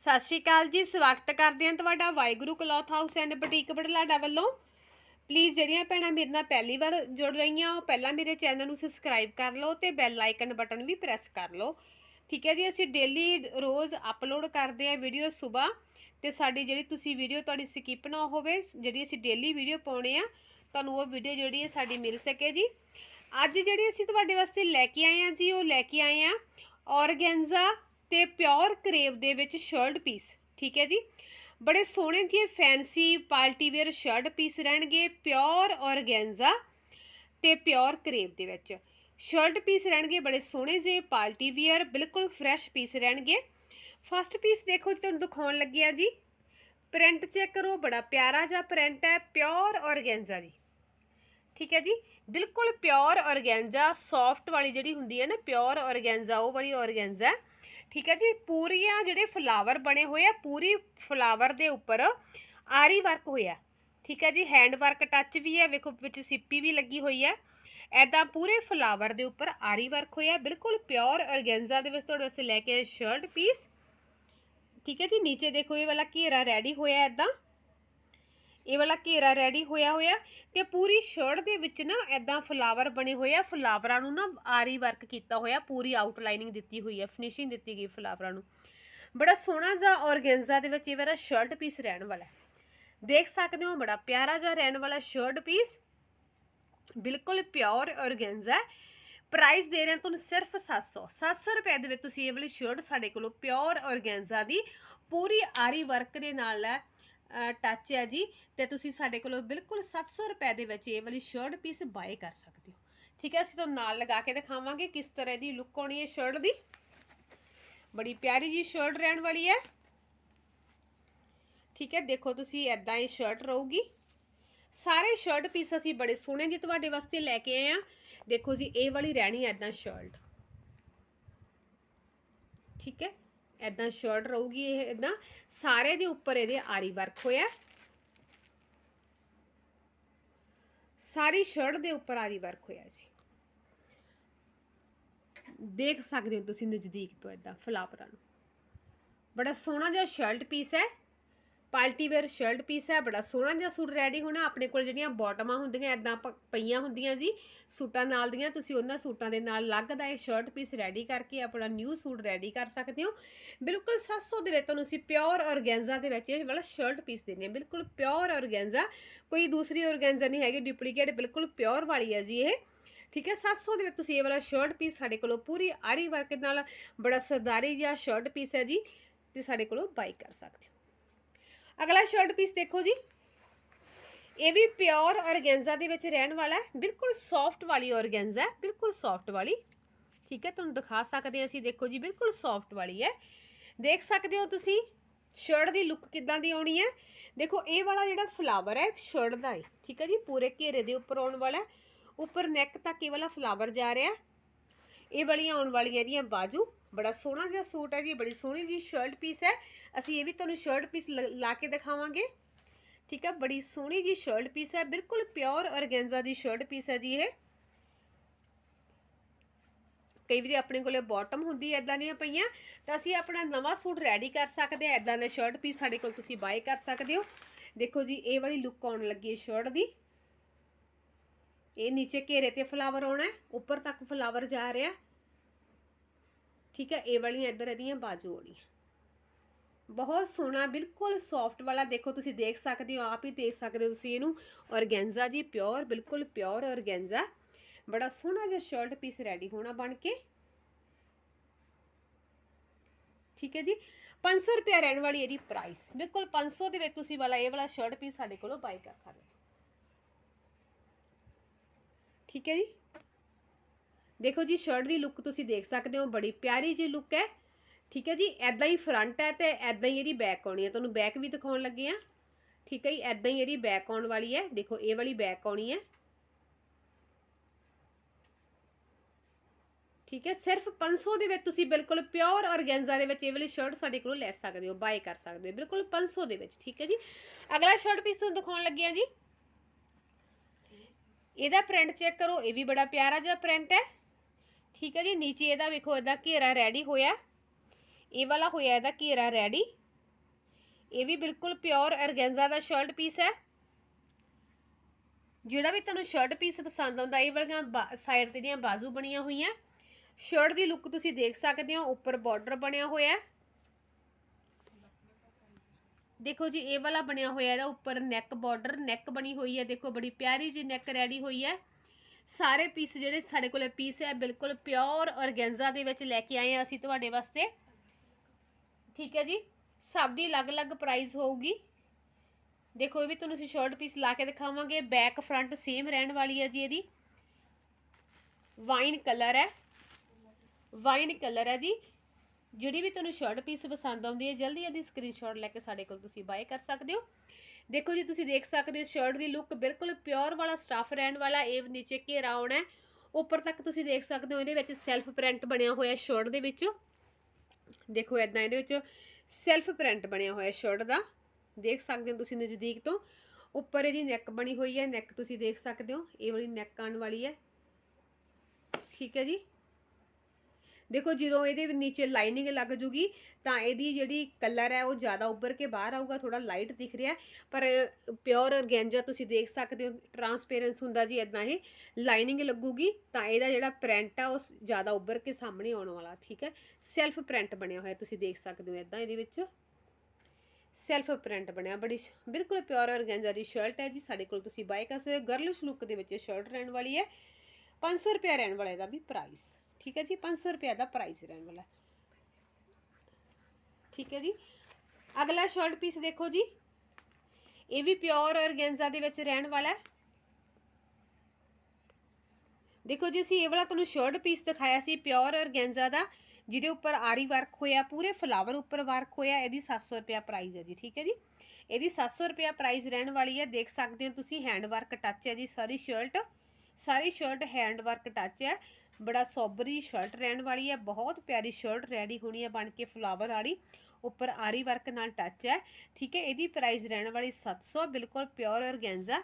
ਸਤਿ ਸ਼੍ਰੀ ਅਕਾਲ ਜੀ, ਸਵਾਗਤ ਕਰਦੇ ਹਾਂ ਤੁਹਾਡਾ Waheguru cloth house and boutique Budhlada ਵੱਲੋਂ। ਪਲੀਜ਼ ਜਿਹੜੀਆਂ ਭੈਣਾਂ ਮੇਰੇ ਨਾਲ ਪਹਿਲੀ ਵਾਰ ਜੁੜ ਰਹੀਆਂ, ਉਹ ਪਹਿਲਾਂ ਮੇਰੇ ਚੈਨਲ ਨੂੰ ਸਬਸਕ੍ਰਾਈਬ ਕਰ ਲਓ ਤੇ ਬੈਲ ਆਈਕਨ ਬਟਨ ਵੀ ਪ੍ਰੈਸ ਕਰ ਲਓ। ਠੀਕ ਹੈ ਜੀ, ਅਸੀਂ ਡੇਲੀ ਰੋਜ਼ ਅਪਲੋਡ ਕਰਦੇ ਆ ਵੀਡੀਓ ਸਵੇਰ। ਤੇ ਸਾਡੀ ਜਿਹੜੀ ਤੁਸੀਂ ਵੀਡੀਓ ਤੁਹਾਡੀ ਸਕਿਪ ਨਾ ਹੋਵੇ, ਜਿਹੜੀ ਅਸੀਂ ਡੇਲੀ ਵੀਡੀਓ ਪਾਉਣੇ ਆ, ਤੁਹਾਨੂੰ ਉਹ ਵੀਡੀਓ ਜਿਹੜੀ ਹੈ ਸਾਡੀ ਮਿਲ ਸਕੇ ਜੀ। ਅੱਜ ਜਿਹੜੀ ਅਸੀਂ ਤੁਹਾਡੇ ਵਾਸਤੇ ਲੈ ਕੇ ਆਏ ਆ ਜੀ, ਉਹ ਲੈ ਕੇ ਆਏ ਆ ਔਰਗੈਂਜ਼ਾ ਤੇ ਪਿਓਰ ਕਰੇਵ ਦੇ ਵਿੱਚ ਸ਼ਰਟ ਪੀਸ, ਠੀਕ ਹੈ ਜੀ? ਬੜੇ ਸੋਹਣੇ ਜਿਹੇ fancy party wear shirt piece ਰਹਿਣਗੇ, ਪਿਓਰ ਔਰਗੈਂਜ਼ਾ ਤੇ ਪਿਓਰ ਕਰੇਵ ਦੇ ਵਿੱਚ। ਸ਼ਰਟ ਪੀਸ ਰਹਿਣਗੇ, ਬੜੇ ਸੋਹਣੇ ਜਿਹੇ ਪਾਰਟੀ ਵੇਅਰ, ਬਿਲਕੁਲ ਫਰੈਸ਼ ਪੀਸ ਰਹਿਣਗੇ। ਫਸਟ ਪੀਸ ਦੇਖੋ ਜੀ, ਤੁਹਾਨੂੰ ਦਿਖਾਉਣ ਲੱਗਿਆ ਜੀ। ਪ੍ਰਿੰਟ ਚੈੱਕ ਕਰੋ, ਬੜਾ ਪਿਆਰਾ ਜਿਹਾ ਪ੍ਰਿੰਟ ਹੈ, ਪਿਓਰ ਔਰਗੈਂਜ਼ਾ ਜੀ। ਠੀਕ ਹੈ ਜੀ? ਬਿਲਕੁਲ ਪਿਓਰ ਔਰਗੈਂਜ਼ਾ, ਸੌਫਟ ਵਾਲੀ ਜਿਹੜੀ ਹੁੰਦੀ ਹੈ ਨਾ, ਪਿਓਰ ਔਰਗੈਂਜ਼ਾ, ਉਹ ਵਾਲੀ ਔਰਗੈਂਜ਼ਾ ਠੀਕ ਹੈ ਜੀ, ਪੂਰੀਆਂ ਜਿਹੜੇ ਫਲਾਵਰ ਬਣੇ ਹੋਏ ਆ, ਪੂਰੀ ਫਲਾਵਰ ਦੇ ਉੱਪਰ ਆਰੀ ਵਰਕ ਹੋਇਆ ਠੀਕ ਹੈ ਜੀ ਹੈਂਡ ਵਰਕ ਟੱਚ ਵੀ ਹੈ, ਵੇਖੋ ਵਿੱਚ ਸਿੱਪੀ ਵੀ ਲੱਗੀ ਹੋਈ ਹੈ। ਐਦਾਂ ਪੂਰੇ ਫਲਾਵਰ ਦੇ ਉੱਪਰ ਆਰੀ ਵਰਕ ਹੋਇਆ ਬਿਲਕੁਲ ਪਿਓਰ ਔਰਗੈਂਜ਼ਾ ਦੇ ਵਿੱਚ ਤੁਹਾਡੇ ਵਾਸਤੇ ਲੈ ਕੇ ਆਏ ਸ਼ਰਟ ਪੀਸ ਠੀਕ ਹੈ ਜੀ, ਨੀਚੇ ਦੇਖੋ ਇਹ ਵਾਲਾ ਘੇਰਾ ਰੈਡੀ ਹੋਇਆ ਐਦਾਂ ਇਹ ਵਾਲਾ ਘੇਰਾ ਰੈਡੀ ਹੋਇਆ ਹੋਇਆ ਤੇ ਪੂਰੀ ਸ਼ਰਟ ਦੇ ਵਿੱਚ ਨਾ ਐਦਾਂ ਫਲਾਵਰ ਬਣੇ ਹੋਏ ਆ ਫਲਾਵਰਾਂ ਨੂੰ ਨਾ ਆਰੀ ਵਰਕ ਕੀਤਾ ਹੋਇਆ, ਪੂਰੀ ਆਊਟਲਾਈਨਿੰਗ ਦਿੱਤੀ ਹੋਈ ਹੈ ਫਿਨਿਸ਼ਿੰਗ ਦਿੱਤੀ ਗਈ ਫਲਾਵਰਾਂ ਨੂੰ। ਬੜਾ ਸੋਹਣਾ ਜਿਹਾ ਔਰਗੈਂਜ਼ਾ ਦੇ ਵਿੱਚ ਇਹ ਵਾਲਾ ਸ਼ਰਟ ਪੀਸ ਰਹਿਣ ਵਾਲਾ ਦੇਖ ਸਕਦੇ ਹੋ ਬੜਾ ਪਿਆਰਾ ਜਿਹਾ ਰਹਿਣ ਵਾਲਾ ਸ਼ਰਟ ਪੀਸ ਬਿਲਕੁਲ ਪਿਓਰ ਔਰਗੈਂਜ਼ਾ ਪ੍ਰਾਈਸ ਦੇ ਰਹੇ ਹਾਂ ਤੁਹਾਨੂੰ ਸਿਰਫ 700 700 ਰੁਪਏ ਦੇ ਵਿੱਚ ਤੁਸੀਂ ਇਹ ਵਾਲੀ ਸ਼ਰਟ ਸਾਡੇ ਕੋਲੋਂ ਪਿਓਰ ਔਰਗੈਂਜ਼ਾ ਦੀ ਪੂਰੀ ਆਰੀ ਵਰਕ ਦੇ ਨਾਲ ਹੈ। ਟੱਚ ਹੈ ਜੀ, ਤੇ ਤੁਸੀਂ ਸਾਡੇ ਕੋਲੋਂ ਬਿਲਕੁਲ 700 ਰੁਪਏ ਦੇ ਵਿੱਚ ਇਹ ਵਾਲੀ ਸ਼ਰਟ ਪੀਸ ਬਾਏ ਕਰ ਸਕਦੇ ਹੋ। ਠੀਕ ਹੈ, ਅਸੀਂ ਤੁਹਾਨੂੰ ਨਾਲ ਲਗਾ ਕੇ ਦਿਖਾਵਾਂਗੇ ਕਿਸ ਤਰ੍ਹਾਂ ਦੀ ਲੁੱਕ ਆਉਣੀ ਹੈ ਸ਼ਰਟ ਦੀ। ਬੜੀ ਪਿਆਰੀ ਜੀ ਸ਼ਰਟ ਰਹਿਣ ਵਾਲੀ ਹੈ। ਠੀਕ ਹੈ, ਦੇਖੋ ਤੁਸੀਂ ਐਦਾਂ ਇਹ ਸ਼ਰਟ ਰਹੂਗੀ। ਸਾਰੇ ਸ਼ਰਟ ਪੀਸ ਅਸੀਂ ਬੜੇ ਸੋਹਣੇ ਜੀ ਤੁਹਾਡੇ ਵਾਸਤੇ ਲੈ ਕੇ ਆਏ ਆ ਦੇਖੋ ਜੀ, ਇਹ ਵਾਲੀ ਰਹਿਣੀ ਹੈ ਐਦਾਂ ਸ਼ਰਟ ਠੀਕ ਹੈ ਐਦਾਂ ਸ਼ਰਟ ਰਹੂਗੀ ਇਹ ਐਦਾਂ ਸਾਰੇ ਦੇ ਉੱਪਰ ਇਹਦੇ ਆਰੀ ਵਰਕ ਹੋਇਆ। ਸਾਰੀ ਸ਼ਰਟ ਦੇ ਉੱਪਰ ਆਰੀ ਵਰਕ ਹੋਇਆ ਜੀ। ਦੇਖ ਸਕਦੇ ਹੋ ਤੁਸੀਂ ਨਜ਼ਦੀਕ ਤੋਂ ਐਦਾਂ ਫਲਾਵਰਾਂ ਨੂੰ। ਬੜਾ ਸੋਹਣਾ ਜਿਹਾ ਸ਼ਰਟ ਪੀਸ ਹੈ। ਪਾਰਟੀ ਵੇਅਰ ਸ਼ਰਟ ਪੀਸ ਹੈ, ਬੜਾ ਸੋਹਣਾ ਜਿਹਾ ਸੂਟ ਰੈਡੀ ਹੋਣਾ। ਆਪਣੇ ਕੋਲ ਜਿਹੜੀਆਂ ਬਾਟਮਾਂ ਹੁੰਦੀਆਂ ਐਦਾਂ ਪ- ਪਈਆਂ ਹੁੰਦੀਆਂ ਜੀ, ਸੂਟਾਂ ਨਾਲ ਦੀਆਂ, ਤੁਸੀਂ ਉਹਨਾਂ ਸੂਟਾਂ ਦੇ ਨਾਲ ਲੱਗਦਾ ਇਹ ਸ਼ਰਟ ਪੀਸ ਰੈਡੀ ਕਰਕੇ ਆਪਣਾ ਨਿਊ ਸੂਟ ਰੈਡੀ ਕਰ ਸਕਦੇ ਹੋ। ਬਿਲਕੁਲ 700 ਦੇ ਵਿੱਚ ਤੁਹਾਨੂੰ ਅਸੀਂ ਪਿਓਰ ਔਰਗੈਂਜ਼ਾ ਦੇ ਵਿੱਚ ਇਹ ਵਾਲਾ ਸ਼ਰਟ ਪੀਸ ਦਿੰਦੇ ਹਾਂ। ਬਿਲਕੁਲ ਪਿਓਰ ਔਰਗੈਂਜ਼ਾ ਕੋਈ ਦੂਸਰੀ ਔਰਗੈਂਜ਼ਾ ਨਹੀਂ ਹੈਗੀ ਡੁਪਲੀਕੇਟ ਬਿਲਕੁਲ ਪਿਓਰ ਵਾਲੀ ਹੈ ਜੀ ਇਹ। ਠੀਕ ਹੈ 700 ਦੇ ਵਿੱਚ ਤੁਸੀਂ ਇਹ ਵਾਲਾ ਸ਼ਰਟ ਪੀਸ ਸਾਡੇ ਕੋਲੋਂ ਪੂਰੀ ਆਰੀ ਵਰਕ ਨਾਲ ਬੜਾ ਸਰਦਾਰੀ ਜਿਹਾ ਸ਼ਰਟ ਪੀਸ ਹੈ ਜੀ, ਤੇ ਸਾਡੇ ਕੋਲੋਂ ਬਾਈ ਕਰ ਸਕਦੇ ਹੋ। ਅਗਲਾ ਸ਼ਰਟ ਪੀਸ ਦੇਖੋ ਜੀ। ਇਹ ਵੀ ਪਿਓਰ ਔਰਗੈਂਜ਼ਾ ਦੇ ਵਿੱਚ ਰਹਿਣ ਵਾਲਾ ਹੈ। ਬਿਲਕੁਲ ਸੌਫਟ ਵਾਲੀ ਔਰਗੈਂਜ਼ਾ ਹੈ। ਬਿਲਕੁਲ ਸੌਫਟ ਵਾਲੀ। ਠੀਕ ਹੈ, ਤੁਹਾਨੂੰ ਦਿਖਾ ਸਕਦੇ ਹਾਂ ਅਸੀਂ। ਦੇਖੋ ਜੀ, ਬਿਲਕੁਲ ਸੌਫਟ ਵਾਲੀ ਹੈ। ਦੇਖ ਸਕਦੇ ਹੋ ਤੁਸੀਂ ਸ਼ਰਟ ਦੀ ਲੁੱਕ ਕਿੱਦਾਂ ਦੀ ਆਉਣੀ ਹੈ। ਦੇਖੋ, ਇਹ ਵਾਲਾ ਜਿਹੜਾ ਫਲਾਵਰ ਹੈ ਸ਼ਰਟ ਦਾ ਹੈ। ਠੀਕ ਹੈ ਜੀ, ਪੂਰੇ ਘੇਰੇ ਦੇ ਉੱਪਰ ਆਉਣ ਵਾਲਾ ਉੱਪਰ ਨੈਕ ਤੱਕ ਇਹ ਵਾਲਾ ਫਲਾਵਰ ਜਾ ਰਿਹਾ ਇਹ ਵਾਲੀਆਂ ਆਉਣ ਵਾਲੀਆਂ ਇਹਦੀਆਂ ਬਾਜੂ। ਬੜਾ ਸੋਹਣਾ ਜਿਹਾ ਸੂਟ ਹੈ ਜੀ, ਬੜੀ ਸੋਹਣੀ ਜੀ ਸ਼ਰਟ ਪੀਸ ਹੈ। ਅਸੀਂ ਇਹ ਵੀ ਤੁਹਾਨੂੰ ਸ਼ਰਟ ਪੀਸ ਲਾ ਕੇ ਦਿਖਾਵਾਂਗੇ। ਠੀਕ ਹੈ, ਬੜੀ ਸੋਹਣੀ ਜੀ ਸ਼ਰਟ ਪੀਸ ਹੈ, ਬਿਲਕੁਲ ਪਿਓਰ ਔਰਗੈਂਜ਼ਾ ਦੀ ਸ਼ਰਟ ਪੀਸ ਹੈ ਜੀ ਇਹ। ਕਈ ਵਾਰੀ ਆਪਣੇ ਕੋਲੇ ਬਾਟਮ ਹੁੰਦੀ ਐ ਇਦਾਂ ਦੀਆਂ ਪਈਆਂ। ਤਾਂ ਅਸੀਂ ਆਪਣਾ ਨਵਾਂ ਸੂਟ ਰੈਡੀ ਕਰ ਸਕਦੇ ਆ ਇਦਾਂ ਦਾ ਸ਼ਰਟ ਪੀਸ ਸਾਡੇ ਕੋਲ ਤੁਸੀਂ ਬਾਏ ਕਰ ਸਕਦੇ ਹੋ। ਦੇਖੋ ਜੀ, ਇਹ ਵਾਲੀ ਲੁੱਕ ਆਉਣ ਲੱਗੀ ਹੈ ਸ਼ਰਟ ਦੀ। ਇਹ ਨੀਚੇ ਘੇਰੇ ਤੇ ਫਲਾਵਰ ਆਉਣਾ ਹੈ, ਉੱਪਰ ਤੱਕ ਫਲਾਵਰ ਜਾ ਰਿਹਾ। ਠੀਕ ਹੈ, ਇਹ ਵਾਲੀਆਂ ਇੱਧਰ ਇਹਦੀਆਂ ਬਾਜੂ ਆਉਣੀਆਂ ਬਹੁਤ ਸੋਹਣਾ, ਬਿਲਕੁਲ ਸੌਫਟ ਵਾਲਾ, ਦੇਖੋ ਤੁਸੀਂ ਦੇਖ ਸਕਦੇ ਹੋ, ਆਪ ਹੀ ਦੇਖ ਸਕਦੇ ਹੋ ਤੁਸੀਂ ਇਹਨੂੰ। ਔਰਗੈਂਜ਼ਾ ਜੀ ਪਿਓਰ ਬਿਲਕੁਲ ਪਿਓਰ ਔਰਗੈਂਜ਼ਾ। ਬੜਾ ਸੋਹਣਾ ਜਿਹਾ ਸ਼ਰਟ ਪੀਸ ਰੈਡੀ ਹੋਣਾ ਬਣ ਕੇ। ਠੀਕ ਹੈ ਜੀ 500 ਰੁਪਏ ਰਹਿਣ ਵਾਲੀ ਇਹਦੀ ਪ੍ਰਾਈਸ ਬਿਲਕੁਲ 500 ਦੇ ਵਿੱਚ ਤੁਸੀਂ ਵਾਲਾ, ਇਹ ਵਾਲਾ ਸ਼ਰਟ ਪੀਸ ਸਾਡੇ ਕੋਲੋਂ ਬਾਈ ਕਰ ਸਕਦੇ ਹੋ। ਠੀਕ ਹੈ ਜੀ। ਦੇਖੋ ਜੀ ਸ਼ਰਟ ਦੀ ਲੁੱਕ ਤੁਸੀਂ ਦੇਖ ਸਕਦੇ ਹੋ, ਬੜੀ ਪਿਆਰੀ ਜੀ ਲੁੱਕ ਹੈ। ਠੀਕ ਹੈ ਜੀ ਐਦਾਂ ਹੀ ਫਰੰਟ ਹੈ ਤੇ ਐਦਾਂ ਹੀ ਇਹਦੀ ਬੈਕ ਆਉਣੀ ਹੈ। ਤੁਹਾਨੂੰ ਬੈਕ ਵੀ ਦਿਖਾਉਣ ਲੱਗੇ ਆ ਠੀਕ ਹੈ ਜੀ ਐਦਾਂ ਹੀ ਇਹਦੀ ਬੈਕ ਆਉਣ ਵਾਲੀ ਹੈ। ਦੇਖੋ, ਇਹ ਵਾਲੀ ਬੈਕ ਆਉਣੀ ਹੈ। ਠੀਕ ਹੈ, ਸਿਰਫ 500 ਦੇ ਵਿੱਚ ਤੁਸੀਂ ਬਿਲਕੁਲ ਪਿਓਰ ਔਰਗੈਂਜ਼ਾ ਦੇ ਵਿੱਚ ਇਹ ਵਾਲੀ ਸ਼ਰਟ ਸਾਡੇ ਕੋਲੋਂ ਲੈ ਸਕਦੇ ਹੋ ਬਾਏ ਕਰ ਸਕਦੇ ਹੋ, ਬਿਲਕੁਲ 500 ਦੇ ਵਿੱਚ। ਠੀਕ ਹੈ ਜੀ, ਅਗਲਾ ਸ਼ਰਟ ਪੀਸ ਤੁਹਾਨੂੰ ਦਿਖਾਉਣ ਲੱਗੇ ਆ ਜੀ। ਇਹਦਾ ਪ੍ਰਿੰਟ ਚੈੱਕ ਕਰੋ, ਇਹ ਵੀ ਬੜਾ ਪਿਆਰਾ ਜਿਹਾ ਪ੍ਰਿੰਟ ਹੈ। ਠੀਕ ਹੈ ਜੀ, ਨੀਚੇ ਇਹਦਾ ਵੇਖੋ, ਇਹਦਾ ਘੇਰਾ ਰੈਡੀ ਹੋਇਆ। ਇਹ ਵਾਲਾ ਹੋਇਆ, ਇਹਦਾ ਘੇਰਾ ਰੈਡੀ ਇਹ ਵੀ ਬਿਲਕੁਲ ਪਿਓਰ ਅਰਗੈਂਜ਼ਾ ਦਾ ਸ਼ਰਟ ਪੀਸ ਹੈ। ਜਿਹੜਾ ਵੀ ਤੁਹਾਨੂੰ ਸ਼ਰਟ ਪੀਸ ਪਸੰਦ ਆਉਂਦਾ, ਇਹ ਵਾਲੀਆਂ ਸਾਈਡ ਤੇ ਦੀਆਂ ਬਾਜ਼ੂ ਬਣੀਆਂ ਹੋਈਆਂ। ਸ਼ਰਟ ਦੀ ਲੁੱਕ ਤੁਸੀਂ ਦੇਖ ਸਕਦੇ ਹੋ, ਉੱਪਰ ਬਾਰਡਰ ਬਣਿਆ ਹੋਇਆ ਹੈ। ਦੇਖੋ ਜੀ, ਇਹ ਵਾਲਾ ਬਣਿਆ ਹੋਇਆ, ਇਹਦਾ ਉੱਪਰ ਨੈਕ ਬਾਰਡਰ ਨੈਕ ਬਣੀ ਹੋਈ ਹੈ। ਦੇਖੋ, ਬੜੀ ਪਿਆਰੀ ਜੀ ਨੈਕ ਰੈਡੀ ਹੋਈ ਹੈ। ਸਾਰੇ ਪੀਸ ਜਿਹੜੇ ਸਾਡੇ ਕੋਲੇ ਪੀਸ ਹੈ, ਬਿਲਕੁਲ ਪਿਓਰ ਔਰਗੈਂਜ਼ਾ ਦੇ ਵਿੱਚ ਲੈ ਕੇ ਆਏ ਆ ਅਸੀਂ ਤੁਹਾਡੇ ਵਾਸਤੇ। ਠੀਕ ਹੈ ਜੀ? ਸਭ ਦੀ ਅਲੱਗ-ਅਲੱਗ ਪ੍ਰਾਈਸ ਹੋਊਗੀ। ਦੇਖੋ, ਇਹ ਵੀ ਤੁਹਾਨੂੰ ਅਸੀਂ ਸ਼ਰਟ ਪੀਸ ਲਾ ਕੇ ਦਿਖਾਵਾਂਗੇ। ਬੈਕ ਫਰੰਟ ਸੇਮ ਰਹਿਣ ਵਾਲੀ ਹੈ ਜੀ ਇਹਦੀ। ਵਾਈਨ ਕਲਰ ਹੈ। ਵਾਈਨ ਕਲਰ ਹੈ ਜੀ। ਜਿਹੜੀ ਵੀ ਤੁਹਾਨੂੰ ਸ਼ਰਟ ਪੀਸ ਪਸੰਦ ਆਉਂਦੀ ਹੈ, ਜਲਦੀ ਜਲਦੀ ਸਕਰੀਨਸ਼ਾਟ ਲੈ ਕੇ ਸਾਡੇ ਕੋਲ ਤੁਸੀਂ ਬਾਏ ਕਰ ਸਕਦੇ ਹੋ। ਦੇਖੋ ਜੀ, ਤੁਸੀਂ ਦੇਖ ਸਕਦੇ ਹੋ ਸ਼ਰਟ ਦੀ ਲੁੱਕ ਬਿਲਕੁਲ ਪਿਓਰ ਵਾਲਾ ਸਟਫ ਰਹਿਣ ਵਾਲਾ, ਇਹ ਨੀਚੇ ਘੇਰਾ ਆਉਣਾ ਹੈ। ਉੱਪਰ ਤੱਕ ਤੁਸੀਂ ਦੇਖ ਸਕਦੇ ਹੋ, ਇਹਦੇ ਵਿੱਚ ਸੈਲਫ ਪ੍ਰਿੰਟ ਬਣਿਆ ਹੋਇਆ ਸ਼ਰਟ ਦੇ ਵਿੱਚ। ਦੇਖੋ ਇਦਾਂ ਇਹਦੇ ਵਿੱਚ ਸੈਲਫ ਪ੍ਰਿੰਟ ਬਣਿਆ ਹੋਇਆ ਸ਼ਰਟ ਦਾ। ਦੇਖ ਸਕਦੇ ਹੋ ਤੁਸੀਂ ਨਜ਼ਦੀਕ ਤੋਂ। ਉੱਪਰ ਇਹਦੀ ਨੈਕ ਬਣੀ ਹੋਈ ਹੈ ਨੈਕ ਤੁਸੀਂ ਦੇਖ ਸਕਦੇ ਹੋ, ਇਹ ਵਾਲੀ ਨੈਕ ਆਉਣ ਵਾਲੀ ਹੈ। ਠੀਕ ਹੈ ਜੀ? ਦੇਖੋ, ਜਦੋਂ ਇਹਦੇ ਨੀਚੇ ਲਾਈਨਿੰਗ ਲੱਗ ਜੂਗੀ, ਤਾਂ ਇਹਦੀ ਜਿਹੜੀ ਕਲਰ ਹੈ ਉਹ ਜ਼ਿਆਦਾ ਉੱਭਰ ਕੇ ਬਾਹਰ ਆਊਗਾ ਥੋੜਾ ਲਾਈਟ ਦਿਖ ਰਿਹਾ ਪਰ ਪਿਓਰ ਔਰਗੈਂਜਾ ਤੁਸੀਂ ਦੇਖ ਸਕਦੇ ਹੋ ਟਰਾਂਸਪੇਰੈਂਸ ਹੁੰਦਾ ਜੀ ਇਦਾਂ ਇਹ। ਲਾਈਨਿੰਗ ਲੱਗੂਗੀ, ਤਾਂ ਇਹਦਾ ਜਿਹੜਾ ਪ੍ਰਿੰਟ ਆ, ਉਹ ਜ਼ਿਆਦਾ ਉੱਭਰ ਕੇ ਸਾਹਮਣੇ ਆਉਣ ਵਾਲਾ, ਠੀਕ ਹੈ? ਸੈਲਫ ਪ੍ਰਿੰਟ ਬਣਿਆ ਹੋਇਆ, ਤੁਸੀਂ ਦੇਖ ਸਕਦੇ ਹੋ ਇਦਾਂ ਇਹਦੇ ਵਿੱਚ। ਸੈਲਫ ਪ੍ਰਿੰਟ ਬਣਿਆ, ਬੜੀ ਬਿਲਕੁਲ ਪਿਓਰ ਔਰਗੈਂਜਾ ਦੀ ਸ਼ਰਟ ਹੈ ਜੀ, ਸਾਡੇ ਕੋਲ ਤੁਸੀਂ ਬਾਏ ਕਰ ਸਕਦੇ ਹੋ। ਗਰਲਿਸ਼ ਲੁੱਕ ਦੇ ਵਿੱਚ ਸ਼ਰਟ ਰਹਿਣ ਵਾਲੀ ਹੈ। 500 ਰੁਪਏ ਰਹਿਣ ਵਾਲਾ ਇਹਦਾ ਵੀ ਪ੍ਰਾਈਸ ਠੀਕ ਹੈ ਜੀ 500 ਰੁਪਏ ਦਾ ਪ੍ਰਾਈਸ ਰਹਿਣ ਵਾਲਾ ਠੀਕ ਹੈ ਜੀ। ਅਗਲਾ ਸ਼ਰਟ ਪੀਸ ਦੇਖੋ ਜੀ। ਇਹ ਵੀ ਪਿਓਰ ਔਰਗੈਂਜ਼ਾ ਦੇ ਵਿੱਚ ਰਹਿਣ ਵਾਲਾ ਹੈ। ਦੇਖੋ ਜੀ, ਅਸੀਂ ਇਹ ਵਾਲਾ ਤੁਹਾਨੂੰ ਸ਼ਰਟ ਪੀਸ ਦਿਖਾਇਆ ਸੀ ਪਿਓਰ ਔਰਗੈਂਜ਼ਾ ਦਾ, ਜਿਹਦੇ ਉੱਪਰ ਆਰੀ ਵਰਕ ਹੋਇਆ, ਪੂਰੇ ਫਲਾਵਰ ਉੱਪਰ ਵਰਕ ਹੋਇਆ, ਇਹਦੀ 700 ਰੁਪਿਆ ਪ੍ਰਾਈਸ ਹੈ ਜੀ, ਠੀਕ ਹੈ ਜੀ। ਇਹਦੀ 700 ਰੁਪਿਆ ਪ੍ਰਾਈਸ ਰਹਿਣ ਵਾਲੀ ਹੈ, ਦੇਖ ਸਕਦੇ ਹੋ ਤੁਸੀਂ ਹੈਂਡ ਵਰਕ ਟੱਚ ਹੈ ਜੀ, ਸਾਰੀ ਸ਼ਰਟ ਸਾਰੀ ਸ਼ਰਟ ਹੈਂਡ ਵਰਕ ਟੱਚ ਹੈ। ਬੜਾ ਸੋਬਰੀ ਸ਼ਰਟ ਰਹਿਣ ਵਾਲੀ ਹੈ, ਬਹੁਤ ਪਿਆਰੀ ਸ਼ਰਟ ਰੈਡੀ ਹੋਣੀ ਹੈ ਬਣ ਕੇ ਫਲਾਵਰ ਵਾਲੀ। ਉੱਪਰ ਆਰੀ ਵਰਕ ਨਾਲ ਟੱਚ ਹੈ। ਠੀਕ ਹੈ, ਇਹਦੀ ਪ੍ਰਾਈਸ ਰਹਿਣ ਵਾਲੀ 700 ਬਿਲਕੁਲ ਪਿਓਰ ਔਰਗੈਂਜ਼ਾ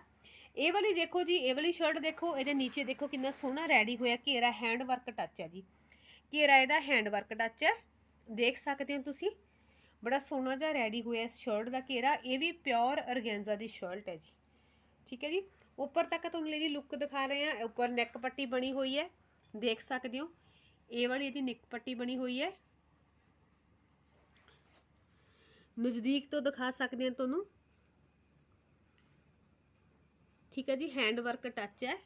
ਇਹ ਵਾਲੀ ਦੇਖੋ ਜੀ, ਇਹ ਵਾਲੀ ਸ਼ਰਟ ਦੇਖੋ, ਇਹਦੇ ਨੀਚੇ ਦੇਖੋ ਕਿੰਨਾ ਸੋਹਣਾ ਰੈਡੀ ਹੋਇਆ, ਘੇਰਾ ਹੈਂਡ ਵਰਕ ਟੱਚ ਹੈ ਜੀ। ਘੇਰਾ ਇਹਦਾ ਹੈਂਡ ਵਰਕ ਟੱਚ ਹੈ। ਦੇਖ ਸਕਦੇ ਹੋ ਤੁਸੀਂ, ਬੜਾ ਸੋਹਣਾ ਜਿਹਾ ਰੈਡੀ ਹੋਇਆ ਇਸ ਸ਼ਰਟ ਦਾ ਘੇਰਾ, ਇਹ ਵੀ ਪਿਓਰ ਔਰਗੈਂਜ਼ਾ ਦੀ ਸ਼ਰਟ ਹੈ ਜੀ। ਠੀਕ ਹੈ ਜੀ, ਉੱਪਰ ਤੱਕ ਤੁਹਾਨੂੰ ਇਹਦੀ ਲੁੱਕ ਦਿਖਾ ਰਹੇ ਆ ਉੱਪਰ ਨੈਕ ਪੱਟੀ ਬਣੀ ਹੋਈ ਹੈ। ਦੇਖ ਸਕਦੇ ਹੋ। ਇਹ ਵਾਲੀ ਇਹਦੀ ਨਿੱਕ ਪੱਟੀ ਬਣੀ ਹੋਈ ਹੈ। ਨਜ਼ਦੀਕ ਤੋਂ ਦਿਖਾ ਸਕਦੇ ਹਾਂ ਤੁਹਾਨੂੰ। ਠੀਕ ਹੈ ਜੀ ਹੈਂਡ ਵਰਕ ਟੱਚ ਹੈ।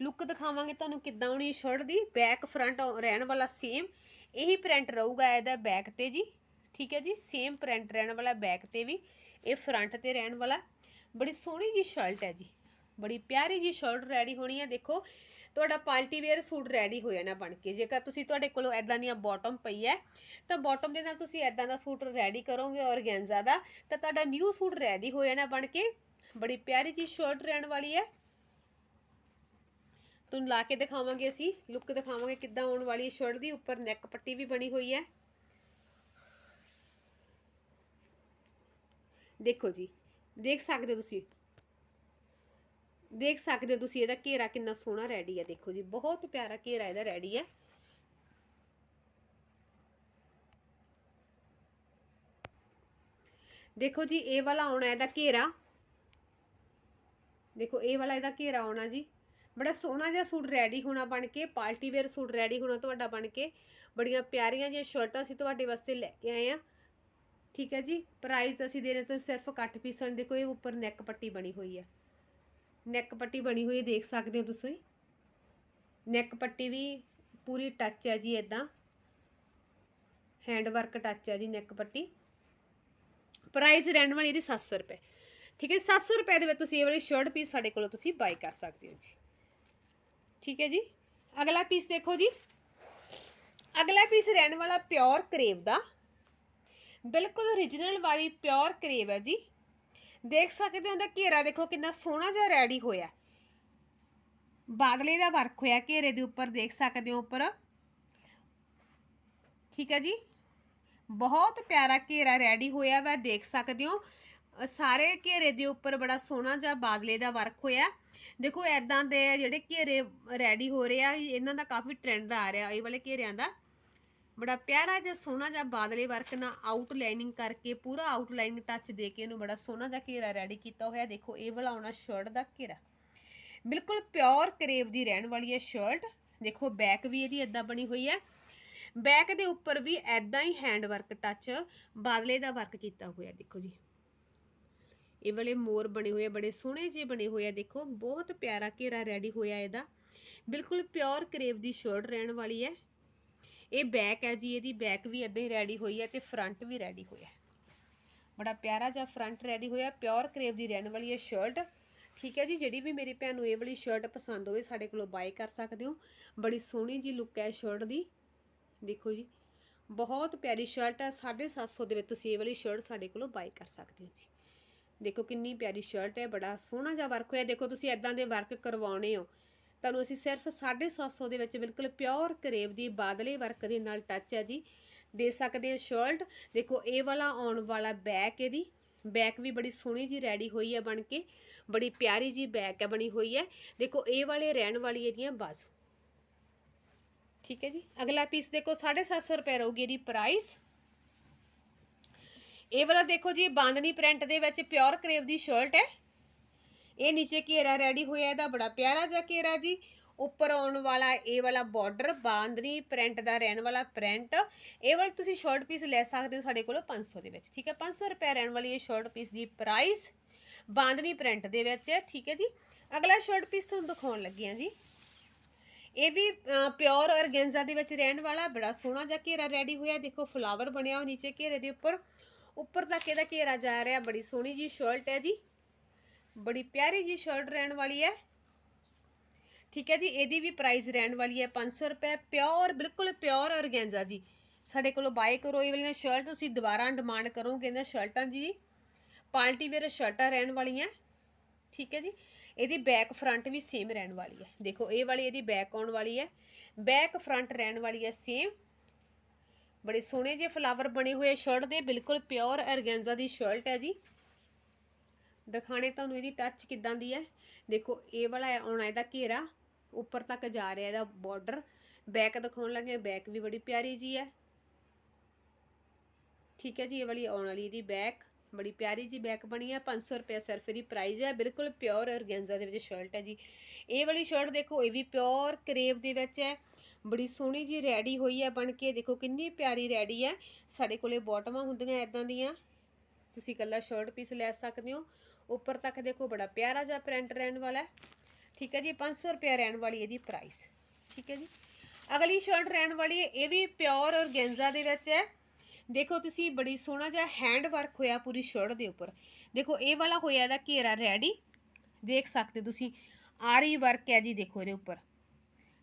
ਲੁੱਕ ਦਿਖਾਵਾਂਗੇ ਤੁਹਾਨੂੰ ਕਿੱਦਾਂ ਹੋਣੀ ਸ਼ਰਟ ਦੀ। ਬੈਕ ਫਰੰਟ ਰਹਿਣ ਵਾਲਾ ਸੇਮ ਇਹੀ ਪ੍ਰਿੰਟ ਰਹੂਗਾ ਇਹਦਾ ਬੈਕ ਤੇ ਜੀ। ਠੀਕ ਹੈ ਜੀ ਸੇਮ ਪ੍ਰਿੰਟ ਰਹਿਣ ਵਾਲਾ ਬੈਕ ਤੇ ਵੀ। ਇਹ ਫਰੰਟ ਤੇ ਰਹਿਣ ਵਾਲਾ। ਬੜੀ ਸੋਹਣੀ ਜੀ ਸ਼ਰਟ ਹੈ ਜੀ। ਬੜੀ ਪਿਆਰੀ ਜੀ ਸ਼ਰਟ ਰੈਡੀ ਹੋਣੀ ਹੈ। ਦੇਖੋ ਤੁਹਾਡਾ ਪਾਰਟੀ ਵੇਅਰ ਸੂਟ ਰੈਡੀ ਹੋ ਜਾਣਾ ਬਣ ਕੇ। ਜੇਕਰ ਤੁਸੀਂ ਤੁਹਾਡੇ ਕੋਲ ਐਦਾਂ ਦੀਆਂ ਬਾਟਮ ਪਈ ਹੈ, ਤਾਂ ਬਾਟਮ ਦੇ ਨਾਲ ਤੁਸੀਂ ਐਦਾਂ ਦਾ ਸੂਟ ਰੈਡੀ ਕਰੋਗੇ ਔਰਗੈਂਜ਼ਾ ਦਾ, ਤਾਂ ਤੁਹਾਡਾ ਨਿਊ ਸੂਟ ਰੈਡੀ ਹੋ ਜਾਣਾ ਬਣ ਕੇ। ਬੜੀ ਪਿਆਰੀ ਜੀ ਸ਼ਰਟ ਰਹਿਣ ਵਾਲੀ ਹੈ। ਤੁਹਾਨੂੰ ਲਾ ਕੇ ਦਿਖਾਵਾਂਗੇ ਅਸੀਂ ਲੁੱਕ ਦਿਖਾਵਾਂਗੇ ਕਿੱਦਾਂ ਆਉਣ ਵਾਲੀ ਹੈ ਸ਼ਰਟ ਦੀ। ਉੱਪਰ ਨੈਕ ਪੱਟੀ ਵੀ ਬਣੀ ਹੋਈ ਹੈ। ਦੇਖੋ ਜੀ, ਦੇਖ ਸਕਦੇ ਹੋ ਤੁਸੀਂ ਦੇਖ ਸਕਦੇ ਹੋ ਤੁਸੀਂ ਇਹਦਾ ਘੇਰਾ ਕਿੰਨਾ ਸੋਹਣਾ ਰੈਡੀ ਹੈ। ਦੇਖੋ ਜੀ, ਬਹੁਤ ਪਿਆਰਾ ਘੇਰਾ ਇਹਦਾ ਰੈਡੀ ਹੈ। ਦੇਖੋ ਜੀ, ਇਹ ਵਾਲਾ ਆਉਣਾ ਇਹਦਾ ਘੇਰਾ। ਦੇਖੋ, ਇਹ ਵਾਲਾ ਇਹਦਾ ਘੇਰਾ ਆਉਣਾ ਜੀ। ਬੜਾ ਸੋਹਣਾ ਜਿਹਾ ਸੂਟ ਰੈਡੀ ਹੋਣਾ ਬਣ ਕੇ, ਪਾਰਟੀ ਵੇਅਰ ਸੂਟ ਰੈਡੀ ਹੋਣਾ ਤੁਹਾਡਾ ਬਣ ਕੇ। ਬੜੀਆਂ ਪਿਆਰੀਆਂ ਜਿਹੀਆਂ ਸ਼ਰਟਾਂ ਅਸੀਂ ਤੁਹਾਡੇ ਵਾਸਤੇ ਲੈ ਕੇ ਆਏ ਆ ਠੀਕ ਹੈ ਜੀ ਪ੍ਰਾਈਸ ਅਸੀਂ ਦੇ ਰਹੇ ਤਾਂ ਸਿਰਫ ਕੱਟ ਪੀਸਣ ਦੇਖੋ ਇਹ ਉੱਪਰ ਨੈਕ ਪੱਟੀ ਬਣੀ ਹੋਈ ਹੈ। ਨੈਕ ਪੱਟੀ ਬਣੀ ਹੋਈ ਦੇਖ ਸਕਦੇ ਹੋ ਤੁਸੀਂ। ਨੈਕ ਪੱਟੀ ਵੀ ਪੂਰੀ ਟੱਚ ਹੈ ਜੀ ਇਦਾਂ ਹੈਂਡ ਵਰਕ ਟੱਚ ਹੈ ਜੀ ਨੈਕ ਪੱਟੀ। ਪ੍ਰਾਈਸ ਰਹਿਣ ਵਾਲੀ ਇਹਦੀ 700 ਰੁਪਏ। ਠੀਕ ਹੈ 700 ਰੁਪਏ ਦੇ ਵਿੱਚ ਤੁਸੀਂ ਇਹ ਵਾਲੀ ਸ਼ਰਟ ਪੀਸ ਸਾਡੇ ਕੋਲੋਂ ਤੁਸੀਂ ਬਾਈ ਕਰ ਸਕਦੇ ਹੋ ਜੀ। ਠੀਕ ਹੈ ਜੀ, ਅਗਲਾ ਪੀਸ ਦੇਖੋ ਜੀ। ਅਗਲਾ ਪੀਸ ਰਹਿਣ ਵਾਲਾ ਪਿਓਰ ਕਰੇਵ ਦਾ। ਬਿਲਕੁਲ origignal ਵਾਲੀ ਪਿਓਰ ਕਰੇਵ ਹੈ ਜੀ। ਦੇਖ ਸਕਦੇ ਹੋ ਉਹਦਾ ਘੇਰਾ ਦੇਖੋ ਕਿੰਨਾ ਸੋਹਣਾ ਜਿਹਾ ਰੈਡੀ ਹੋਇਆ। ਬਾਦਲੇ ਦਾ ਵਰਕ ਹੋਇਆ ਘੇਰੇ ਦੇ ਉੱਪਰ, ਦੇਖ ਸਕਦੇ ਹੋ ਉੱਪਰ। ਠੀਕ ਹੈ ਜੀ? ਬਹੁਤ ਪਿਆਰਾ ਘੇਰਾ ਰੈਡੀ ਹੋਇਆ ਵਾ, ਦੇਖ ਸਕਦੇ ਹੋ। ਸਾਰੇ ਘੇਰੇ ਦੇ ਉੱਪਰ ਬੜਾ ਸੋਹਣਾ ਜਿਹਾ ਬਾਦਲੇ ਦਾ ਵਰਕ ਹੋਇਆ। ਦੇਖੋ ਐਦਾਂ ਦੇ ਜਿਹੜੇ ਘੇਰੇ ਰੈਡੀ ਹੋ ਰਹੇ ਆ ਇਹਨਾਂ ਦਾ ਕਾਫੀ ਟ੍ਰੈਂਡ ਆ ਰਿਹਾ, ਇਹ ਵਾਲੇ ਘੇਰਿਆਂ ਦਾ। ਬੜਾ ਪਿਆਰਾ ਜਿਹਾ ਸੋਹਣਾ ਜਿਹਾ ਬਾਦਲੇ ਵਰਕ ਨਾਲ ਆਊਟਲਾਈਨਿੰਗ ਕਰਕੇ ਪੂਰਾ ਆਊਟਲਾਈਨਿੰਗ ਟੱਚ ਦੇ ਕੇ ਇਹਨੂੰ ਬੜਾ ਸੋਹਣਾ ਜਿਹਾ ਘੇਰਾ ਰੈਡੀ ਕੀਤਾ ਹੋਇਆ। ਦੇਖੋ, ਇਹ ਵਾਲਾ ਆਉਣਾ ਸ਼ਰਟ ਦਾ ਘੇਰਾ। ਬਿਲਕੁਲ ਪਿਓਰ ਕਰੇਵ ਦੀ ਰਹਿਣ ਵਾਲੀ ਹੈ ਸ਼ਰਟ ਦੇਖੋ ਬੈਕ ਵੀ ਇਹਦੀ ਇਦਾਂ ਬਣੀ ਹੋਈ ਹੈ। ਬੈਕ ਦੇ ਉੱਪਰ ਵੀ ਐਦਾਂ ਹੀ ਹੈਂਡ ਵਰਕ ਟੱਚ ਬਾਦਲੇ ਦਾ ਵਰਕ ਕੀਤਾ ਹੋਇਆ, ਦੇਖੋ ਜੀ। ਇਹ ਵਾਲੇ ਮੋਰ ਬਣੇ ਹੋਏ ਆ, ਬੜੇ ਸੋਹਣੇ ਜਿਹੇ ਬਣੇ ਹੋਏ ਆ, ਦੇਖੋ। ਬਹੁਤ ਪਿਆਰਾ ਘੇਰਾ ਰੈਡੀ ਹੋਇਆ ਇਹਦਾ। ਬਿਲਕੁਲ ਪਿਓਰ ਕਰੇਵ ਦੀ ਸ਼ਰਟ ਰਹਿਣ ਵਾਲੀ ਹੈ। ਇਹ ਬੈਕ ਹੈ ਜੀ, ਇਹਦੀ ਬੈਕ ਵੀ ਇਦਾਂ ਹੀ ਰੈਡੀ ਹੋਈ ਹੈ ਤੇ ਫਰੰਟ ਵੀ ਰੈਡੀ ਹੋਇਆ ਬੜਾ ਪਿਆਰਾ ਜਿਹਾ ਫਰੰਟ ਰੈਡੀ ਹੋਇਆ ਪਿਓਰ ਕਰੇਵ ਦੀ ਰਹਿਣ ਵਾਲੀ ਹੈ ਸ਼ਰਟ ਠੀਕ ਹੈ ਜੀ, ਜਿਹੜੀ ਵੀ ਮੇਰੀ ਭੈਣ ਨੂੰ ਇਹ ਵਾਲੀ ਸ਼ਰਟ ਪਸੰਦ ਹੋਵੇ, ਸਾਡੇ ਕੋਲੋਂ ਬਾਈ ਕਰ ਸਕਦੇ ਹੋ। ਬੜੀ ਸੋਹਣੀ ਜੀ ਲੁੱਕ ਹੈ ਸ਼ਰਟ ਦੀ। ਦੇਖੋ ਜੀ, ਬਹੁਤ ਪਿਆਰੀ ਸ਼ਰਟ ਹੈ 750 ਦੇ ਵਿੱਚ ਤੁਸੀਂ ਇਹ ਵਾਲੀ ਸ਼ਰਟ ਸਾਡੇ ਕੋਲੋਂ ਬਾਈ ਕਰ ਸਕਦੇ ਹੋ ਜੀ। ਦੇਖੋ ਕਿੰਨੀ ਪਿਆਰੀ ਸ਼ਰਟ ਹੈ, ਬੜਾ ਸੋਹਣਾ ਜਿਹਾ ਵਰਕ ਹੋਇਆ। ਦੇਖੋ ਤੁਸੀਂ ਐਦਾਂ ਦੇ ਵਰਕ ਕਰਵਾਉਣੇ ਹੋ। ਤੁਹਾਨੂੰ ਅਸੀਂ ਸਿਰਫ 750 ਦੇ ਵਿੱਚ ਬਿਲਕੁਲ ਪਿਓਰ ਕਰੇਵ ਦੀ ਬਾਦਲੇ ਵਰਕ ਦੇ ਨਾਲ ਟੱਚ ਹੈ ਜੀ। ਦੇ ਸਕਦੇ ਹੋ ਸ਼ਰਟ ਦੇਖੋ, ਇਹ ਵਾਲਾ ਆਉਣ ਵਾਲਾ ਬੈਕ ਇਹਦੀ। ਬੈਕ ਵੀ ਬੜੀ ਸੋਹਣੀ ਜੀ ਰੈਡੀ ਹੋਈ ਹੈ ਬਣ ਕੇ। ਬੜੀ ਪਿਆਰੀ ਜੀ ਬੈਕ ਹੈ, ਬਣੀ ਹੋਈ ਹੈ। ਦੇਖੋ, ਇਹ ਵਾਲੇ ਰਹਿਣ ਵਾਲੀ ਇਹਦੀਆਂ ਬਾਜ਼ੂ। ਠੀਕ ਹੈ ਜੀ। ਅਗਲਾ ਪੀਸ ਦੇਖੋ 750 ਰੁਪਏ ਰਹੂਗੀ ਇਹਦੀ ਪ੍ਰਾਈਸ ਇਹ ਵਾਲਾ ਦੇਖੋ ਜੀ, ਬਾਂਦਨੀ ਪ੍ਰਿੰਟ ਦੇ ਵਿੱਚ ਪਿਓਰ ਕਰੇਵ ਦੀ ਸ਼ਰਟ ਹੈ। ਇਹ ਨੀਚੇ ਘੇਰਾ ਰੈਡੀ ਹੋਇਆ, ਇਹਦਾ ਬੜਾ ਪਿਆਰਾ ਜਿਹਾ ਘੇਰਾ ਜੀ। ਉੱਪਰ ਆਉਣ ਵਾਲਾ ਇਹ ਵਾਲਾ ਬਾਰਡਰ ਬਾਂਦਨੀ ਪ੍ਰਿੰਟ ਦਾ ਰਹਿਣ ਵਾਲਾ ਪ੍ਰਿੰਟ ਇਹ ਵਾਲਾ ਤੁਸੀਂ ਸ਼ਰਟ ਪੀਸ ਲੈ ਸਕਦੇ ਹੋ ਸਾਡੇ ਕੋਲੋਂ 500 ਦੇ ਵਿੱਚ, ਠੀਕ ਹੈ? 500 ਰੁਪਏ ਰਹਿਣ ਵਾਲੀ ਇਹ ਸ਼ਰਟ ਪੀਸ ਦੀ ਪ੍ਰਾਈਸ ਬਾਂਦਨੀ ਪ੍ਰਿੰਟ ਦੇ ਵਿੱਚ ਹੈ ਠੀਕ ਹੈ ਜੀ? ਅਗਲਾ ਸ਼ਰਟ ਪੀਸ ਤੁਹਾਨੂੰ ਦਿਖਾਉਣ ਲੱਗੀ ਹਾਂ ਜੀ। ਇਹ ਵੀ ਪਿਓਰ ਔਰਗੈਂਜ਼ਾ ਦੇ ਵਿੱਚ ਰਹਿਣ ਵਾਲਾ, ਬੜਾ ਸੋਹਣਾ ਜਿਹਾ ਘੇਰਾ ਰੈਡੀ ਹੋਇਆ। ਦੇਖੋ ਫਲਾਵਰ ਬਣਿਆ ਹੋਇਆ ਨੀਚੇ ਘੇਰੇ ਦੇ ਉੱਪਰ। ਉੱਪਰ ਤੱਕ ਇਹਦਾ ਘੇਰਾ ਜਾ ਰਿਹਾ, ਬੜੀ ਸੋਹਣੀ ਜੀ ਸ਼ਰਟ ਹੈ ਜੀ। ਬੜੀ ਪਿਆਰੀ ਜੀ ਸ਼ਰਟ ਰਹਿਣ ਵਾਲੀ ਹੈ। ਠੀਕ ਹੈ ਜੀ, ਇਹਦੀ ਵੀ ਪ੍ਰਾਈਸ ਰਹਿਣ ਵਾਲੀ ਹੈ 500 ਰੁਪਏ ਪਿਓਰ ਬਿਲਕੁਲ ਪਿਓਰ ਔਰਗੈਂਜ਼ਾ ਜੀ। ਸਾਡੇ ਕੋਲੋਂ ਬਾਏ ਕਰੋ ਇਹ ਵਾਲੀਆਂ ਸ਼ਰਟ ਤੁਸੀਂ ਦੁਬਾਰਾ ਡਿਮਾਂਡ ਕਰੋਗੇ ਇਹਨਾਂ ਸ਼ਰਟਾਂ ਜੀ ਪਾਰਟੀ ਵੇਅਰ ਸ਼ਰਟਾਂ ਰਹਿਣ ਵਾਲੀਆਂ। ਠੀਕ ਹੈ ਜੀ, ਇਹਦੀ ਬੈਕ ਫਰੰਟ ਵੀ ਸੇਮ ਰਹਿਣ ਵਾਲੀ ਹੈ। ਦੇਖੋ, ਇਹ ਵਾਲੀ ਇਹਦੀ ਬੈਕ ਆਉਣ ਵਾਲੀ ਹੈ। ਬੈਕ ਫਰੰਟ ਰਹਿਣ ਵਾਲੀ ਹੈ ਸੇਮ ਬੜੇ ਸੋਹਣੇ ਜਿਹੇ ਫਲਾਵਰ ਬਣੇ ਹੋਏ ਸ਼ਰਟ ਦੇ, ਬਿਲਕੁਲ ਪਿਓਰ ਅਰਗੈਂਜਾ ਦੀ ਸ਼ਰਟ ਹੈ ਜੀ। ਦਿਖਾਣੇ ਤੁਹਾਨੂੰ ਇਹਦੀ ਟੱਚ ਕਿੱਦਾਂ ਦੀ ਹੈ। ਦੇਖੋ, ਇਹ ਵਾਲਾ ਆਉਣਾ ਇਹਦਾ ਘੇਰਾ, ਉੱਪਰ ਤੱਕ ਜਾ ਰਿਹਾ ਇਹਦਾ ਬਾਰਡਰ ਬੈਕ ਦਿਖਾਉਣ ਲੱਗੇ ਬੈਕ ਵੀ ਬੜੀ ਪਿਆਰੀ ਜੀ ਹੈ। ਠੀਕ ਹੈ ਜੀ, ਇਹ ਵਾਲੀ ਆਉਣ ਵਾਲੀ ਇਹਦੀ ਬੈਕ ਬੜੀ ਪਿਆਰੀ ਜੀ ਬੈਕ ਬਣੀ ਹੈ। 500 ਰੁਪਏ ਸਿਰਫ ਇਹਦੀ ਪ੍ਰਾਈਸ ਹੈ, ਬਿਲਕੁਲ ਪਿਓਰ ਔਰਗੈਂਜ਼ਾ ਦੇ ਵਿੱਚ ਸ਼ਰਟ ਹੈ ਜੀ। ਇਹ ਵਾਲੀ ਸ਼ਰਟ ਦੇਖੋ, ਇਹ ਵੀ ਪਿਓਰ ਕਰੇਵ ਦੇ ਵਿੱਚ ਹੈ। ਬੜੀ ਸੋਹਣੀ ਜੀ ਰੈਡੀ ਹੋਈ ਹੈ, ਬਣ ਕੇ। ਦੇਖੋ, ਕਿੰਨੀ ਪਿਆਰੀ ਰੈਡੀ ਹੈ। ਸਾਡੇ ਕੋਲੇ ਬਾਟਮਾਂ ਹੁੰਦੀਆਂ ਇਦਾਂ ਦੀਆਂ। ਤੁਸੀਂ ਇਕੱਲਾ ਸ਼ਰਟ ਪੀਸ ਲੈ ਸਕਦੇ ਹੋ। ਉੱਪਰ ਤੱਕ ਦੇਖੋ ਬੜਾ ਪਿਆਰਾ ਜਿਹਾ ਪ੍ਰਿੰਟ ਰਹਿਣ ਵਾਲਾ ਹੈ। ਠੀਕ ਹੈ ਜੀ 500 ਰੁਪਏ ਰਹਿਣ ਵਾਲੀ ਇਹਦੀ ਪ੍ਰਾਈਸ ਠੀਕ ਹੈ ਜੀ। ਅਗਲੀ ਸ਼ਰਟ ਰਹਿਣ ਵਾਲੀ ਹੈ, ਇਹ ਵੀ ਪਿਓਰ ਔਰਗੈਂਜ਼ਾ ਦੇ ਵਿੱਚ ਹੈ। ਦੇਖੋ ਤੁਸੀਂ ਬੜੀ ਸੋਹਣਾ ਜਿਹਾ ਹੈਂਡ ਵਰਕ ਹੋਇਆ ਪੂਰੀ ਸ਼ਰਟ ਦੇ ਉੱਪਰ। ਦੇਖੋ ਇਹ ਵਾਲਾ ਹੋਇਆ ਇਹਦਾ ਘੇਰਾ ਰੈਡੀ ਦੇਖ ਸਕਦੇ ਹੋ ਤੁਸੀਂ, ਆਰੀ ਵਰਕ ਹੈ ਜੀ ਦੇਖੋ ਇਹਦੇ ਉੱਪਰ।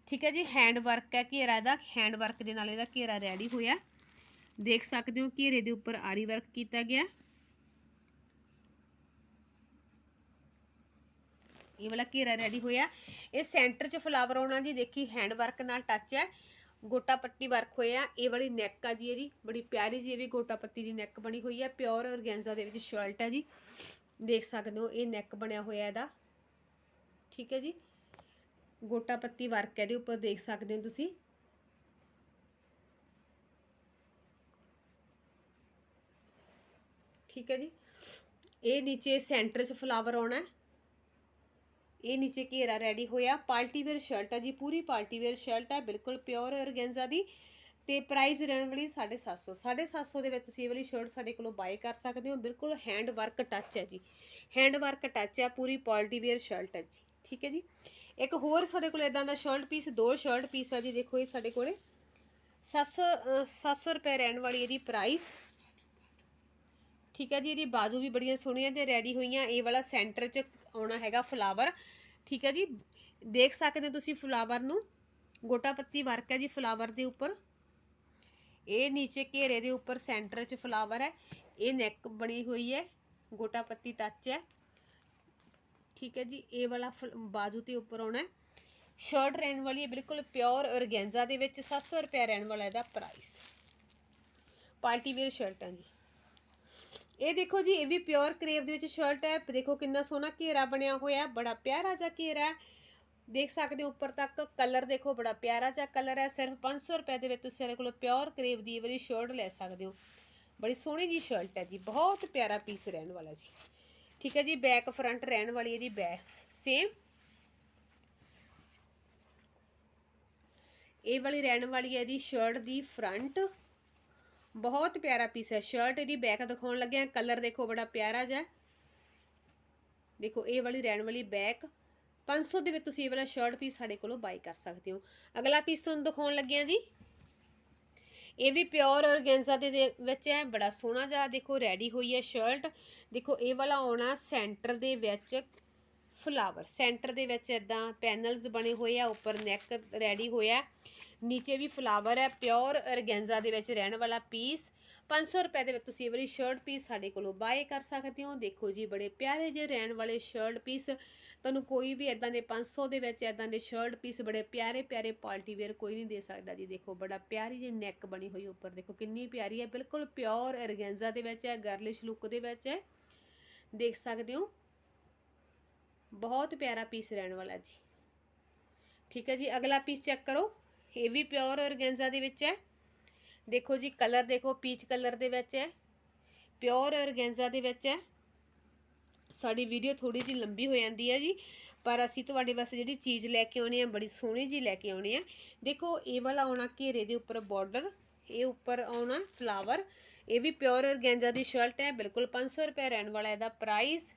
ਠੀਕ ਹੈ ਜੀ ਹੈਂਡ ਵਰਕ ਹੈ ਘੇਰਾ ਦਾ ਹੈਂਡ ਵਰਕ ਦੇ ਨਾਲ ਇਹਦਾ ਘੇਰਾ ਰੈਡੀ ਹੋਇਆ। ਦੇਖ ਸਕਦੇ ਹੋ ਘੇਰੇ ਦੇ ਉੱਪਰ ਆਰੀ ਵਰਕ ਕੀਤਾ ਗਿਆ। ਇਹ ਵਾਲਾ ਘੇਰਾ ਰੈਡੀ ਹੋਇਆ। ਇਹ ਸੈਂਟਰ 'ਚ ਫਲਾਵਰ ਆਉਣਾ ਜੀ, ਦੇਖੀ ਹੈਂਡ ਵਰਕ ਨਾਲ ਟੱਚ ਹੈ। ਗੋਟਾ ਪੱਟੀ ਵਰਕ ਹੋਇਆ ਇਹ ਵਾਲੀ ਨੈਕ ਆ ਜੀ ਇਹਦੀ, ਬੜੀ ਪਿਆਰੀ ਜੀ ਇਹ ਵੀ ਗੋਟਾ ਪੱਤੀ ਦੀ ਨੈਕ ਬਣੀ ਹੋਈ ਹੈ। ਪਿਓਰ ਔਰਗੈਂਜ਼ਾ ਦੇ ਵਿੱਚ ਸ਼ਰਟ ਹੈ ਜੀ। ਦੇਖ ਸਕਦੇ ਹੋ, ਇਹ ਨੈਕ ਬਣਿਆ ਹੋਇਆ ਇਹਦਾ। ਠੀਕ ਹੈ ਜੀ। ਗੋਟਾ ਪੱਤੀ ਵਰਕ ਇਹਦੇ ਉੱਪਰ, ਦੇਖ ਸਕਦੇ ਹੋ ਤੁਸੀਂ। ਠੀਕ ਹੈ ਜੀ। ਇਹ ਨੀਚੇ ਸੈਂਟਰ 'ਚ ਫਲਾਵਰ ਆਉਣਾ ਹੈ। ਇਹ ਨੀਚੇ ਘੇਰਾ ਰੈਡੀ ਹੋਇਆ। ਪਾਰਟੀ ਵੇਅਰ ਸ਼ਰਟ ਆ ਜੀ, ਪੂਰੀ ਪਾਰਟੀ ਵੇਅਰ ਸ਼ਰਟ ਹੈ ਬਿਲਕੁਲ ਪਿਓਰ ਔਰਗੈਂਜ਼ਾ ਦੀ। ਤੇ ਪ੍ਰਾਈਸ ਰਹਿਣ ਵਾਲੀ 750 750 ਦੇ ਵਿੱਚ ਤੁਸੀਂ ਇਹ ਵਾਲੀ ਸ਼ਰਟ ਸਾਡੇ ਕੋਲੋਂ ਬਾਏ ਕਰ ਸਕਦੇ ਹੋ। ਬਿਲਕੁਲ ਹੈਂਡ ਵਰਕ ਟੱਚ ਹੈ ਜੀ। ਹੈਂਡ ਵਰਕ ਟੱਚ ਹੈ ਪੂਰੀ ਪਾਰਟੀ ਵੇਅਰ ਸ਼ਰਟ ਹੈ ਜੀ। ਠੀਕ ਹੈ ਜੀ? ਇੱਕ ਹੋਰ ਸਾਡੇ ਕੋਲ ਇਦਾਂ ਦਾ ਸ਼ਰਟ ਪੀਸ ਦੋ ਸ਼ਰਟ ਪੀਸ ਆ ਜੀ। ਦੇਖੋ ਇਹ ਸਾਡੇ ਕੋਲੇ। 700 ਅਹ 700 ਰੁਪਏ ਰਹਿਣ ਵਾਲੀ ਇਹਦੀ ਪ੍ਰਾਈਸ ਠੀਕ ਹੈ ਜੀ? ਇਹਦੀ ਬਾਜ਼ੂ ਵੀ ਬੜੀਆਂ ਸੋਹਣੀਆਂ ਤੇ ਰੈਡੀ ਹੋਈਆਂ। ਇਹ ਵਾਲਾ ਸੈਂਟਰ 'ਚ ਆਉਣਾ ਹੈਗਾ ਫਲਾਵਰ ਠੀਕ ਹੈ ਜੀ? ਦੇਖ ਸਕਦੇ ਹੋ ਤੁਸੀਂ ਫਲਾਵਰ ਨੂੰ, ਗੋਟਾ ਪੱਤੀ ਵਰਕ ਹੈ ਜੀ ਫਲਾਵਰ ਦੇ ਉੱਪਰ। ਇਹ ਨੀਚੇ ਘੇਰੇ ਦੇ ਉੱਪਰ ਸੈਂਟਰ 'ਚ ਫਲਾਵਰ ਹੈ। ਇਹ ਨੈਕ ਬਣੀ ਹੋਈ ਹੈ, ਗੋਟਾ ਪੱਤੀ ਟੱਚ ਹੈ। ਠੀਕ ਹੈ ਜੀ, ਇਹ ਵਾਲਾ ਫਲ- ਬਾਜ਼ੂ ਤੇ ਉੱਪਰ ਆਉਣਾ ਹੈ। ਸ਼ਰਟ ਰਹਿਣ ਵਾਲੀ ਹੈ, ਬਿਲਕੁਲ ਪਿਓਰ ਔਰਗੈਂਜ਼ਾ ਦੇ ਵਿੱਚ 700 ਰੁਪਏ ਰਹਿਣ ਵਾਲਾ ਇਹਦਾ ਪ੍ਰਾਈਸ ਪਾਰਟੀ ਵੇਅਰ ਸ਼ਰਟਾਂ ਜੀ। ਇਹ ਦੇਖੋ ਜੀ ਇਹ ਵੀ ਪਿਓਰ ਕਰੇਵ ਦੇ ਵਿੱਚ ਸ਼ਰਟ ਹੈ। ਦੇਖੋ ਕਿੰਨਾ ਸੋਹਣਾ ਘੇਰਾ ਬਣਿਆ ਹੋਇਆ ਹੈ, ਬੜਾ ਪਿਆਰਾ ਜਿਹਾ ਘੇਰਾ ਹੈ। ਦੇਖ ਸਕਦੇ ਹੋ ਉੱਪਰ ਤੱਕ ਕਲਰ ਦੇਖੋ ਬੜਾ ਪਿਆਰਾ ਜਿਹਾ ਕਲਰ ਹੈ। ਸਿਰਫ 500 ਰੁਪਏ ਦੇ ਵਿੱਚ ਤੁਸੀਂ ਇਹਦੇ ਕੋਲੋਂ ਪਿਓਰ ਕਰੇਵ ਦੀ ਇਹ ਵਾਲੀ ਸ਼ਰਟ ਲੈ ਸਕਦੇ ਹੋ। ਬੜੀ ਸੋਹਣੀ ਜੀ ਸ਼ਰਟ ਹੈ ਜੀ ਬਹੁਤ ਪਿਆਰਾ ਪੀਸ ਰਹਿਣ ਵਾਲਾ ਜੀ। ਠੀਕ ਹੈ ਜੀ ਬੈਕ ਫਰੰਟ ਰਹਿਣ ਵਾਲੀ ਇਹਦੀ ਬੈਕ ਸੇਮ ਇਹ ਵਾਲੀ ਰਹਿਣ ਵਾਲੀ ਹੈ ਇਹਦੀ ਸ਼ਰਟ ਦੀ ਫਰੰਟ ਬਹੁਤ ਪਿਆਰਾ ਪੀਸ ਹੈ। ਸ਼ਰਟ ਇਹਦੀ ਬੈਕ ਦਿਖਾਉਣ ਲੱਗਿਆ ਕਲਰ ਦੇਖੋ, ਬੜਾ ਪਿਆਰਾ ਜਿਹਾ। ਦੇਖੋ, ਇਹ ਵਾਲੀ ਰਹਿਣ ਵਾਲੀ ਬੈਕ 500 ਦੇ ਵਿੱਚ ਤੁਸੀਂ ਇਹ ਵਾਲਾ ਸ਼ਰਟ ਪੀਸ ਸਾਡੇ ਕੋਲੋਂ ਬਾਈ ਕਰ ਸਕਦੇ ਹੋ। ਅਗਲਾ ਪੀਸ ਤੁਹਾਨੂੰ ਦਿਖਾਉਣ ਲੱਗਿਆ ਜੀ। ਇਹ ਵੀ ਪਿਓਰ ਔਰਗੈਂਜ਼ਾ ਦੇ ਦੇ ਵਿੱਚ ਹੈ। ਬੜਾ ਸੋਹਣਾ ਜਿਹਾ ਦੇਖੋ ਰੈਡੀ ਹੋਈ ਹੈ ਸ਼ਰਟ ਦੇਖੋ, ਇਹ ਵਾਲਾ ਆਉਣਾ ਸੈਂਟਰ ਦੇ ਵਿੱਚ। ਫਲਾਵਰ। ਸੈਂਟਰ ਦੇ ਵਿੱਚ ਇਦਾਂ ਪੈਨਲਸ ਬਣੇ ਹੋਏ ਆ, ਉੱਪਰ ਨੈਕ ਰੈਡੀ ਹੋਇਆ। ਨੀਚੇ ਵੀ ਫਲਾਵਰ ਹੈ, ਪਿਓਰ ਅਰਗੈਂਜਾ ਦੇ ਵਿੱਚ ਰਹਿਣ ਵਾਲਾ ਪੀਸ। 500 ਰੁਪਏ ਦੇ ਵਿੱਚ ਤੁਸੀਂ ਇਹ ਵਾਲੀ ਸ਼ਰਟ ਪੀਸ ਸਾਡੇ ਕੋਲੋਂ ਬਾਏ ਕਰ ਸਕਦੇ ਹੋ। ਦੇਖੋ ਜੀ, ਬੜੇ ਪਿਆਰੇ ਜਿਹੇ ਰਹਿਣ ਵਾਲੇ ਸ਼ਰਟ ਪੀਸ। ਤੁਹਾਨੂੰ ਕੋਈ ਵੀ ਇਦਾਂ ਦੇ 500 ਦੇ ਵਿੱਚ ਇਦਾਂ ਦੇ ਸ਼ਰਟ ਪੀਸ ਬੜੇ ਪਿਆਰੇ ਪਿਆਰੇ ਪਾਰਟੀ ਵੇਅਰ ਕੋਈ ਨਹੀਂ ਦੇ ਸਕਦਾ ਜੀ। ਦੇਖੋ, ਬੜਾ ਪਿਆਰੀ ਜਿਹੀ ਨੈਕ ਬਣੀ ਹੋਈ ਉੱਪਰ। ਦੇਖੋ, ਕਿੰਨੀ ਪਿਆਰੀ ਹੈ, ਬਿਲਕੁਲ ਪਿਓਰ ਅਰਗੈਂਜਾ ਦੇ ਵਿੱਚ ਹੈ, ਗਰਲਿਸ਼ ਲੁੱਕ ਦੇ ਵਿੱਚ ਹੈ। ਦੇਖ ਸਕਦੇ ਹੋ। ਬਹੁਤ ਪਿਆਰਾ ਪੀਸ ਰਹਿਣ ਵਾਲਾ ਜੀ। ਠੀਕ ਹੈ ਜੀ, ਅਗਲਾ ਪੀਸ ਚੈੱਕ ਕਰੋ। ਇਹ ਵੀ ਪਿਓਰ ਔਰਗੈਂਜ਼ਾ ਦੇ ਵਿੱਚ ਹੈ। ਦੇਖੋ ਜੀ ਕਲਰ ਦੇਖੋ ਪੀਚ ਕਲਰ ਦੇ ਵਿੱਚ ਹੈ। ਪਿਓਰ ਔਰਗੈਂਜ਼ਾ ਦੇ ਵਿੱਚ ਹੈ। ਸਾਡੀ ਵੀਡੀਓ ਥੋੜੀ ਜਿਹੀ ਲੰਬੀ ਹੋ ਜਾਂਦੀ ਹੈ ਜੀ, ਪਰ ਅਸੀਂ ਤੁਹਾਡੇ ਵਾਸਤੇ ਜਿਹੜੀ ਚੀਜ਼ ਲੈ ਕੇ ਆਉਣੀ ਹੈ, ਬੜੀ ਸੋਹਣੀ ਜੀ ਲੈ ਕੇ ਆਉਣੀ ਹੈ। ਦੇਖੋ, ਇਹ ਵਾਲਾ ਆਉਣਾ ਘੇਰੇ ਦੇ ਉੱਪਰ ਬਾਰਡਰ ਇਹ ਉੱਪਰ ਆਉਣਾ ਫਲਾਵਰ ਇਹ ਵੀ ਪਿਓਰ ਔਰਗੈਂਜ਼ਾ ਦੀ ਸ਼ਰਟ ਹੈ, ਬਿਲਕੁਲ 500 ਰੁਪਏ ਰਹਿਣ ਵਾਲਾ ਇਹਦਾ ਪ੍ਰਾਈਸ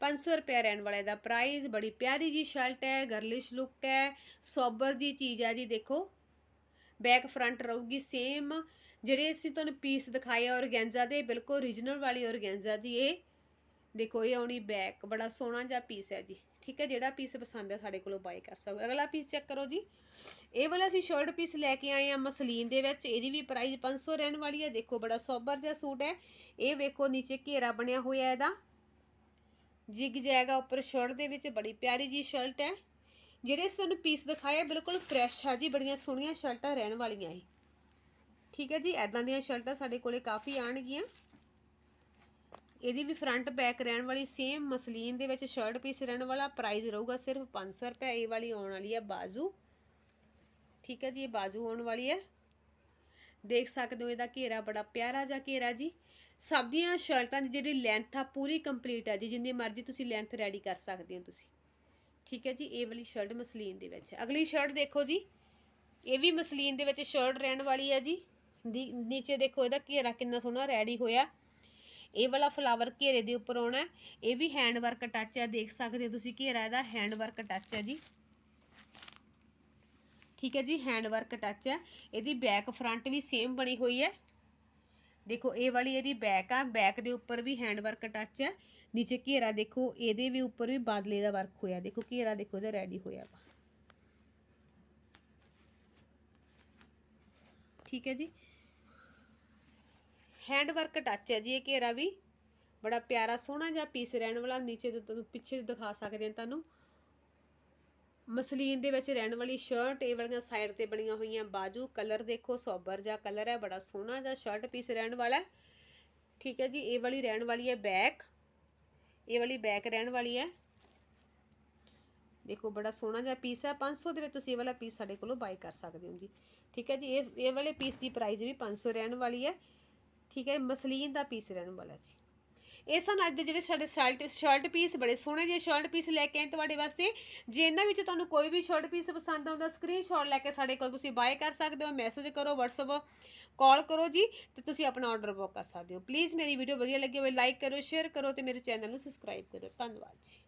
500 ਰੁਪਏ ਰਹਿਣ ਵਾਲਾ ਇਹਦਾ ਪ੍ਰਾਈਸ ਬੜੀ ਪਿਆਰੀ ਜੀ ਸ਼ਰਟ ਹੈ ਗਰਲਿਸ਼ ਲੁੱਕ ਹੈ, ਸੋਬਰ ਦੀ ਚੀਜ਼ ਹੈ ਜੀ ਦੇਖੋ। ਬੈਕ ਫਰੰਟ ਰਹੂਗੀ ਸੇਮ ਜਿਹੜੇ ਅਸੀਂ ਤੁਹਾਨੂੰ ਪੀਸ ਦਿਖਾਏ ਔਰਗੈਂਜ਼ਾ ਦੇ, ਬਿਲਕੁਲ ਓਰੀਜਨਲ ਵਾਲੀ ਔਰਗੈਂਜ਼ਾ ਜੀ ਇਹ। ਦੇਖੋ, ਇਹ ਆਉਣੀ ਬੈਕ ਬੜਾ ਸੋਹਣਾ ਜਿਹਾ ਪੀਸ ਹੈ ਜੀ। ਠੀਕ ਹੈ, ਜਿਹੜਾ ਪੀਸ ਪਸੰਦ ਹੈ ਸਾਡੇ ਕੋਲੋਂ ਬਾਈ ਕਰ ਸਕਦੇ ਅਗਲਾ ਪੀਸ ਚੈੱਕ ਕਰੋ ਜੀ। ਇਹ ਵਾਲਾ ਅਸੀਂ ਸ਼ਰਟ ਪੀਸ ਲੈ ਕੇ ਆਏ ਆ ਮਸਲੀਨ ਦੇ ਵਿੱਚ। ਇਹਦੀ ਵੀ ਪ੍ਰਾਈਸ 500 ਰਹਿਣ ਵਾਲੀ ਹੈ। ਦੇਖੋ, ਬੜਾ ਸੋਬਰ ਜਿਹਾ ਸੂਟ ਹੈ। ਇਹ ਵੇਖੋ, ਨੀਚੇ ਘੇਰਾ ਬਣਿਆ ਹੋਇਆ ਇਹਦਾ। ਜਿਗ ਜਾਏਗਾ ਉੱਪਰ ਸ਼ਰਟ ਦੇ ਵਿੱਚ, ਬੜੀ ਪਿਆਰੀ ਜੀ ਸ਼ਰਟ ਹੈ। ਜਿਹੜੇ ਅਸੀਂ ਤੁਹਾਨੂੰ ਪੀਸ ਦਿਖਾਏ ਬਿਲਕੁਲ ਫਰੈਸ਼ ਆ ਜੀ, ਬੜੀਆਂ ਸੋਹਣੀਆਂ ਸ਼ਰਟਾਂ ਰਹਿਣ ਵਾਲੀਆਂ ਇਹ। ਠੀਕ ਹੈ ਜੀ ਐਦਾਂ ਦੀਆਂ ਸ਼ਰਟਾਂ ਸਾਡੇ ਕੋਲੇ ਕਾਫੀ ਆਣਗੀਆਂ ਇਹਦੀ ਵੀ ਫਰੰਟ ਬੈਕ ਰਹਿਣ ਵਾਲੀ ਸੇਮ ਮਸਲੀਨ ਦੇ ਵਿੱਚ ਸ਼ਰਟ ਪੀਸ ਰਹਿਣ ਵਾਲਾ ਪ੍ਰਾਈਸ ਰਹੂਗਾ ਸਿਰਫ 500 ਰੁਪਏ, ਇਹ ਵਾਲੀ ਆਉਣ ਵਾਲੀ ਹੈ ਬਾਜ਼ੂ। ਠੀਕ ਹੈ ਜੀ, ਇਹ ਬਾਜ਼ੂ ਆਉਣ ਵਾਲੀ ਹੈ। ਦੇਖ ਸਕਦੇ ਹੋ ਇਹਦਾ ਘੇਰਾ ਬੜਾ ਪਿਆਰਾ ਜਿਹਾ ਘੇਰਾ ਜੀ। ਸਭ ਦੀਆਂ ਸ਼ਰਟਾਂ ਦੀ ਜਿਹੜੀ ਲੈਂਥ ਆ, ਪੂਰੀ ਕੰਪਲੀਟ ਆ ਜੀ, ਜਿੰਨੀ ਮਰਜ਼ੀ ਤੁਸੀਂ ਲੈਂਥ ਰੈਡੀ ਕਰ ਸਕਦੇ ਹੋ ਤੁਸੀਂ। ਠੀਕ ਹੈ ਜੀ, ਇਹ ਵਾਲੀ ਸ਼ਰਟ ਮਸਲੀਨ ਦੇ ਵਿੱਚ। ਅਗਲੀ ਸ਼ਰਟ ਦੇਖੋ ਜੀ, ਇਹ ਵੀ ਮਸਲੀਨ ਦੇ ਵਿੱਚ ਸ਼ਰਟ ਰਹਿਣ ਵਾਲੀ ਹੈ ਜੀ। ਦੀ, ਨੀਚੇ ਦੇਖੋ ਇਹਦਾ ਘੇਰਾ ਕਿੰਨਾ ਸੋਹਣਾ ਰੈਡੀ ਹੋਇਆ। ਇਹ ਵਾਲਾ ਫਲਾਵਰ ਘੇਰੇ ਦੇ ਉੱਪਰ ਆਉਣਾ। ਇਹ ਵੀ ਹੈਂਡ ਵਰਕ ਟੱਚ ਹੈ ਦੇਖ ਸਕਦੇ ਹੋ ਤੁਸੀਂ ਘੇਰਾ ਇਹਦਾ ਹੈਂਡ ਵਰਕ ਟੱਚ ਹੈ ਜੀ। ਠੀਕ ਹੈ ਜੀ ਹੈਂਡ ਵਰਕ ਟੱਚ ਹੈ ਇਹਦੀ ਬੈਕ ਫਰੰਟ ਵੀ ਸੇਮ ਬਣੀ ਹੋਈ ਹੈ। ਦੇਖੋ, ਇਹ ਵਾਲੀ ਇਹਦੀ ਬੈਕ ਆ। ਬੈਕ ਦੇ ਉੱਪਰ ਵੀ ਹੈਂਡ ਵਰਕ ਟੱਚ ਹੈ ਨੀਚੇ ਘੇਰਾ ਦੇਖੋ, ਇਹਦੇ ਵੀ ਉੱਪਰ ਵੀ ਬਾਦਲੇ ਦਾ ਵਰਕ ਹੋਇਆ। ਦੇਖੋ, ਘੇਰਾ ਦੇਖੋ, ਇਹਦਾ ਰੈਡੀ ਹੋਇਆ ਵਾ। ਠੀਕ ਹੈ ਜੀ? ਹੈਂਡ ਵਰਕ ਟੱਚ ਹੈ ਜੀ ਇਹ ਘੇਰਾ ਵੀ। ਬੜਾ ਪਿਆਰਾ, ਸੋਹਣਾ ਜਿਹਾ ਪੀਸ ਰਹਿਣ ਵਾਲਾ। ਨੀਚੇ ਤੋਂ ਤੁਹਾਨੂੰ ਪਿੱਛੇ ਦਿਖਾ ਸਕਦੇ ਹਾਂ ਤੁਹਾਨੂੰ। ਮਸਲੀਨ ਦੇ ਵਿੱਚ ਰਹਿਣ ਵਾਲੀ ਸ਼ਰਟ ਇਹ ਵਾਲੀਆਂ ਸਾਈਡ ਤੇ ਬਣੀਆਂ ਹੋਈਆਂ ਬਾਜੂ ਕਲਰ ਦੇਖੋ ਸੋਬਰ ਜਿਹਾ ਕਲਰ ਹੈ, ਬੜਾ ਸੋਹਣਾ ਜਿਹਾ ਸ਼ਰਟ ਪੀਸ ਰਹਿਣ ਵਾਲਾ ਠੀਕ ਹੈ ਜੀ, ਇਹ ਵਾਲੀ ਰਹਿਣ ਵਾਲੀ ਹੈ ਬੈਕ ਇਹ ਵਾਲੀ ਬੈਕ ਰਹਿਣ ਵਾਲੀ ਹੈ। ਦੇਖੋ, ਬੜਾ ਸੋਹਣਾ ਜਿਹਾ ਪੀਸ ਹੈ 500 ਦੇ ਵਿੱਚ ਤੁਸੀਂ ਇਹ ਵਾਲਾ ਪੀਸ ਸਾਡੇ ਕੋਲੋਂ ਬਾਈ ਕਰ ਸਕਦੇ ਹੋ ਜੀ। ਠੀਕ ਹੈ ਜੀ, ਇਹ ਇਹ ਵਾਲੇ ਪੀਸ ਦੀ ਪ੍ਰਾਈਸ ਵੀ 500 ਰਹਿਣ ਵਾਲੀ ਹੈ। ਠੀਕ ਹੈ, ਮਸਲੀਨ ਦਾ ਪੀਸ ਰਹਿਣ ਵਾਲਾ ਜੀ। ਇਹ ਸਨ ਅੱਜ ਦੇ ਜਿਹੜੇ ਸਾਡੇ ਸ਼ਰਟ ਸ਼ਰਟ ਪੀਸ ਬੜੇ ਸੋਹਣੇ ਜਿਹੇ ਸ਼ਰਟ ਪੀਸ ਲੈ ਕੇ ਆਏ ਤੁਹਾਡੇ ਵਾਸਤੇ। ਜੇ ਇਹਨਾਂ ਵਿੱਚ ਤੁਹਾਨੂੰ ਕੋਈ ਵੀ ਸ਼ਰਟ ਪੀਸ ਪਸੰਦ ਆਉਂਦਾ ਸਕਰੀਨਸ਼ਾਟ ਲੈ ਕੇ ਸਾਡੇ ਕੋਲ ਤੁਸੀਂ ਬਾਏ ਕਰ ਸਕਦੇ ਹੋ ਮੈਸੇਜ ਕਰੋ, WhatsApp ਕਾਲ ਕਰੋ ਜੀ, ਤੇ ਤੁਸੀਂ ਆਪਣਾ ਆਰਡਰ ਬੁੱਕ ਕਰ ਸਕਦੇ ਹੋ। ਪਲੀਜ਼ ਮੇਰੀ ਵੀਡੀਓ ਵਧੀਆ ਲੱਗੀ ਹੋਵੇ ਲਾਈਕ ਕਰੋ ਸ਼ੇਅਰ ਕਰੋ ਤੇ ਮੇਰੇ ਚੈਨਲ ਨੂੰ ਸਬਸਕ੍ਰਾਈਬ ਕਰੋ। ਧੰਨਵਾਦ ਜੀ।